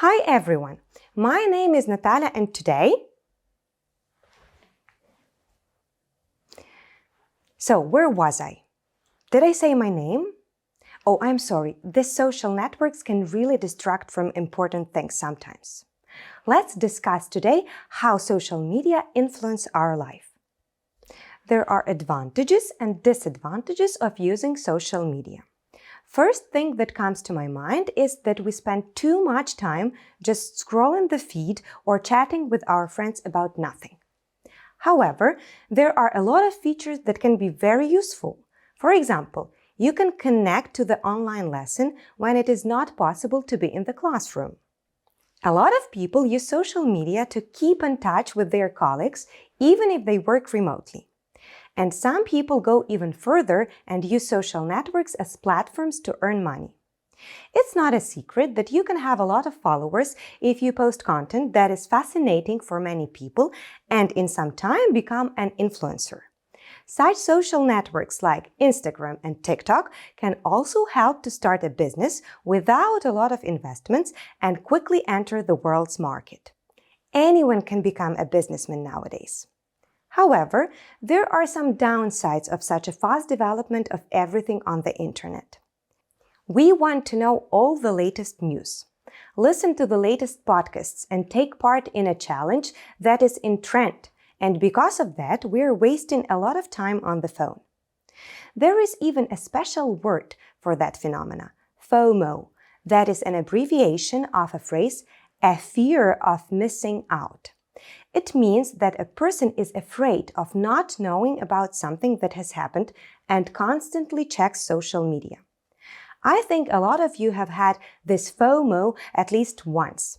Hi everyone, my name is Natalia and today... So, where was I? Did I say my name? Oh, I'm sorry, these social networks can really distract from important things sometimes. Let's discuss today how social media influence our life. There are advantages and disadvantages of using social media. First thing that comes to my mind is that we spend too much time just scrolling the feed or chatting with our friends about nothing. However, there are a lot of features that can be very useful. For example, you can connect to the online lesson when it is not possible to be in the classroom. A lot of people use social media to keep in touch with their colleagues even if they work remotely. And some people go even further and use social networks as platforms to earn money. It's not a secret that you can have a lot of followers if you post content that is fascinating for many people and in some time become an influencer. Such social networks like Instagram and TikTok can also help to start a business without a lot of investments and quickly enter the world's market. Anyone can become a businessman nowadays. However, there are some downsides of such a fast development of everything on the internet. We want to know all the latest news. Listen to the latest podcasts and take part in a challenge that is in trend and because of that, we're wasting a lot of time on the phone. There is even a special word for that phenomena, FOMO, that is an abbreviation of a phrase, a fear of missing out. It means that a person is afraid of not knowing about something that has happened and constantly checks social media. I think a lot of you have had this FOMO at least once.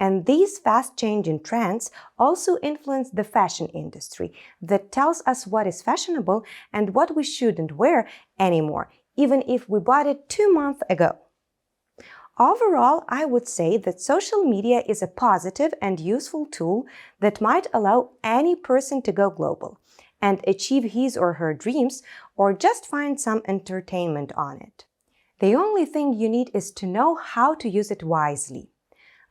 And these fast changing trends also influence the fashion industry that tells us what is fashionable and what we shouldn't wear anymore, even if we bought it two months ago. Overall, I would say that social media is a positive and useful tool that might allow any person to go global and achieve his or her dreams or just find some entertainment on it. The only thing you need is to know how to use it wisely.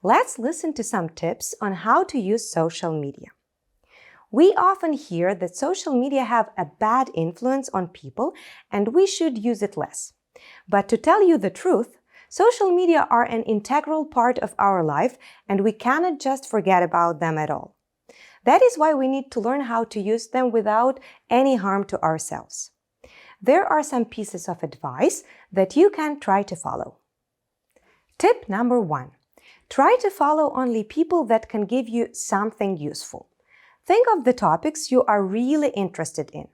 Let's listen to some tips on how to use social media. We often hear that social media have a bad influence on people and we should use it less. But to tell you the truth, social media are an integral part of our life and we cannot just forget about them at all. That is why we need to learn how to use them without any harm to ourselves. There are some pieces of advice that you can try to follow. Tip number one Try to follow only people that can give you something useful. Think of the topics you are really interested in.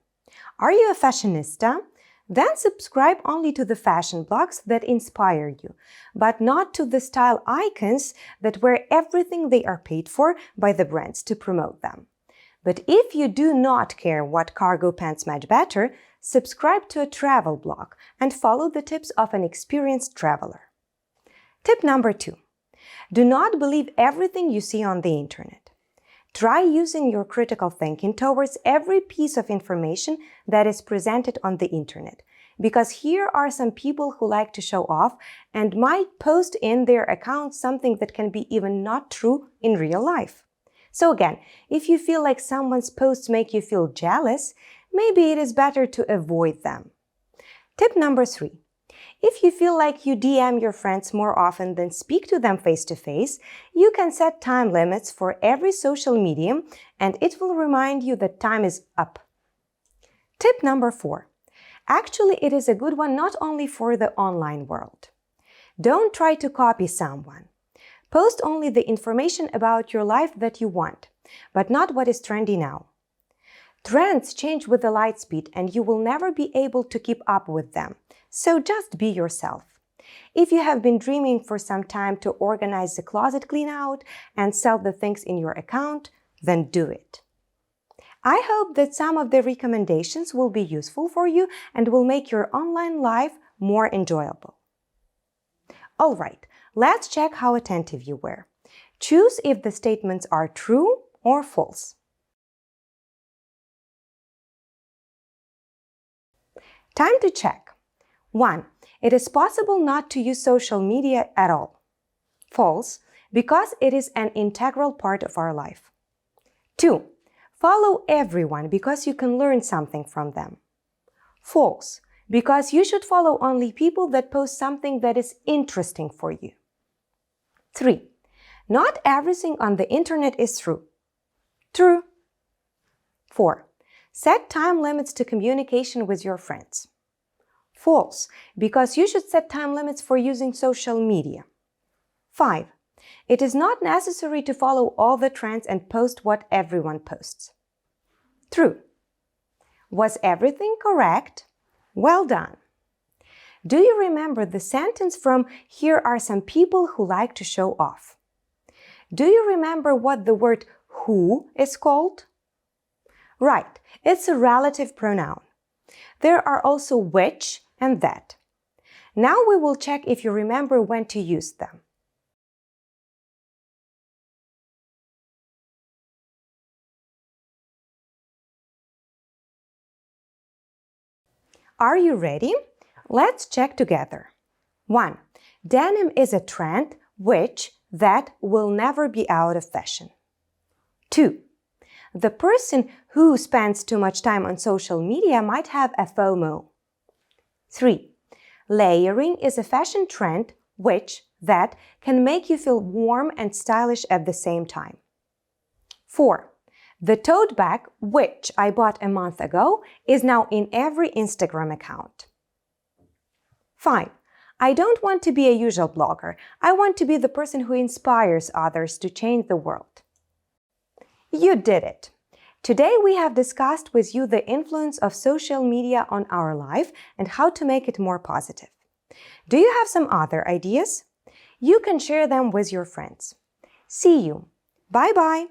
Are you a fashionista? Then subscribe only to the fashion blogs that inspire you, but not to the style icons that wear everything they are paid for by the brands to promote them. But if you do not care what cargo pants match better, subscribe to a travel blog and follow the tips of an experienced traveler. Tip number two do not believe everything you see on the internet. Try using your critical thinking towards every piece of information that is presented on the internet, because here are some people who like to show off and might post in their account something that can be even not true in real life. So again, if you feel like someone's posts make you feel jealous, maybe it is better to avoid them. Tip number three. If you feel like you DM your friends more often than speak to them face to face, you can set time limits for every social medium and it will remind you that time is up. Tip number four. Actually, it is a good one not only for the online world. Don't try to copy someone. Post only the information about your life that you want, but not what is trendy now. Trends change with the light speed and you will never be able to keep up with them. So just be yourself. If you have been dreaming for some time to organize the closet clean out and sell the things in your account, then do it. I hope that some of the recommendations will be useful for you and will make your online life more enjoyable. All right, let's check how attentive you were. Choose if the statements are true or false. Time to check. 1. It is possible not to use social media at all. False. because it is an integral part of our life. 2. Follow everyone because you can learn something from them. False, because you should follow only people that post something that is interesting for you. 3. Not everything on the internet is true. True. 4. Set time limits to communication with your friends. False, because you should set time limits for using social media. 5. It is not necessary to follow all the trends and post what everyone posts. True. Was everything correct? Well done. Do you remember the sentence from Here are some people who like to show off? Do you remember what the word who is called? Right, it's a relative pronoun. There are also which and that. Now we will check if you remember when to use them. Are you ready? Let's check together. 1. Denim is a trend which that will never be out of fashion. 2. The person who spends too much time on social media might have a FOMO. 3. Layering is a fashion trend which that can make you feel warm and stylish at the same time. 4. The tote bag, which I bought a month ago, is now in every Instagram account. 5. I don't want to be a usual blogger. I want to be the person who inspires others to change the world. You did it! Today we have discussed with you the influence of social media on our life and how to make it more positive. Do you have some other ideas? You can share them with your friends. See you. Bye bye.